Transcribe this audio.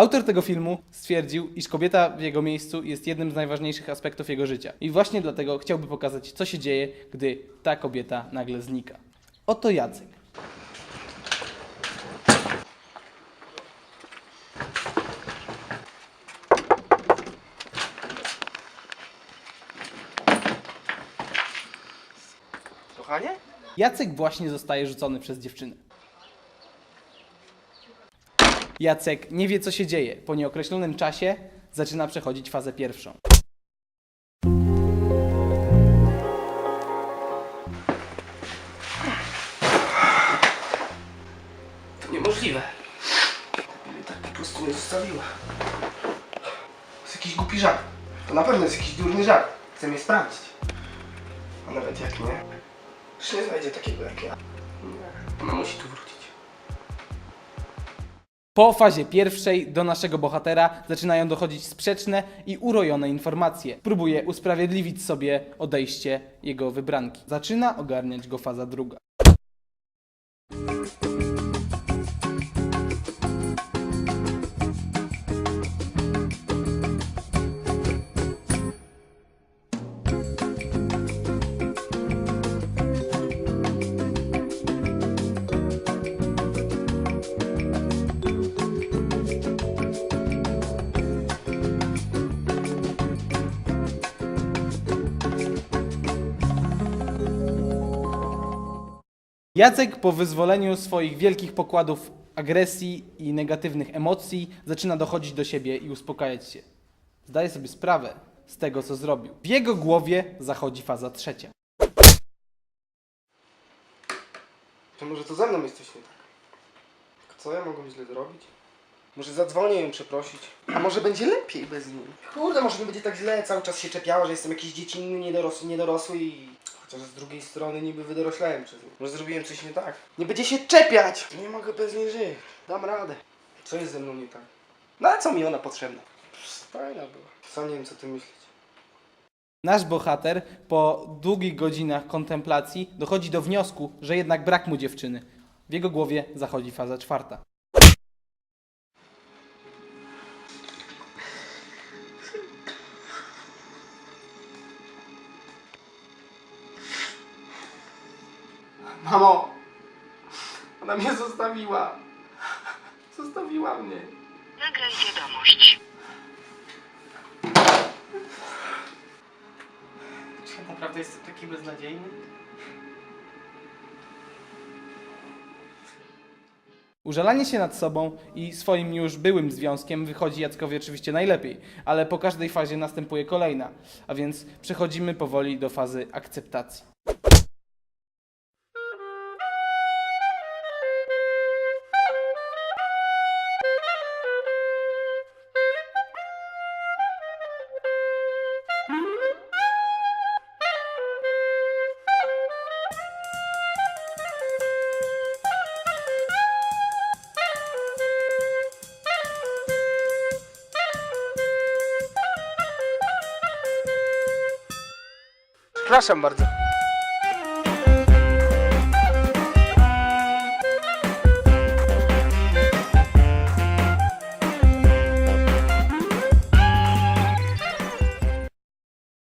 Autor tego filmu stwierdził, iż kobieta w jego miejscu jest jednym z najważniejszych aspektów jego życia. I właśnie dlatego chciałby pokazać, co się dzieje, gdy ta kobieta nagle znika. Oto Jacek. Kochanie? Jacek właśnie zostaje rzucony przez dziewczynę. Jacek nie wie, co się dzieje. Po nieokreślonym czasie zaczyna przechodzić fazę pierwszą. To niemożliwe. Mnie tak po prostu nie zostawiła. To jest jakiś głupi żart. To na pewno jest jakiś durny żart. Chcę mnie sprawdzić. A nawet jak nie, już nie znajdzie takiego jak ja. Nie. Ona musi tu wrócić. Po fazie pierwszej do naszego bohatera zaczynają dochodzić sprzeczne i urojone informacje. Próbuje usprawiedliwić sobie odejście jego wybranki. Zaczyna ogarniać go faza druga. Jacek po wyzwoleniu swoich wielkich pokładów agresji i negatywnych emocji zaczyna dochodzić do siebie i uspokajać się. Zdaje sobie sprawę z tego, co zrobił. W jego głowie zachodzi faza trzecia. To może to ze mną jest coś nie tak. Co ja mogłem źle zrobić? Może zadzwonię ją przeprosić. A może będzie lepiej bez niej. Kurde, może nie będzie tak źle, cały czas się czepiała, że jestem jakiś dziecinny, niedorosły, niedorosły i... Chociaż z drugiej strony niby wydoroślałem przez nią. Może zrobiłem coś nie tak. Nie będzie się czepiać! Nie mogę bez niej żyć. Dam radę. Co jest ze mną nie tak? No a co mi ona potrzebna? Fajna była. Sam nie wiem co ty myśleć. Nasz bohater po długich godzinach kontemplacji dochodzi do wniosku, że jednak brak mu dziewczyny. W jego głowie zachodzi faza czwarta. Mamo! Ona mnie zostawiła. Zostawiła mnie. Nagraj wiadomość. Czy ja naprawdę jestem taki beznadziejny? Użalanie się nad sobą i swoim już byłym związkiem wychodzi Jackowi oczywiście najlepiej, ale po każdej fazie następuje kolejna, a więc przechodzimy powoli do fazy akceptacji. राष्ट्र समर्थ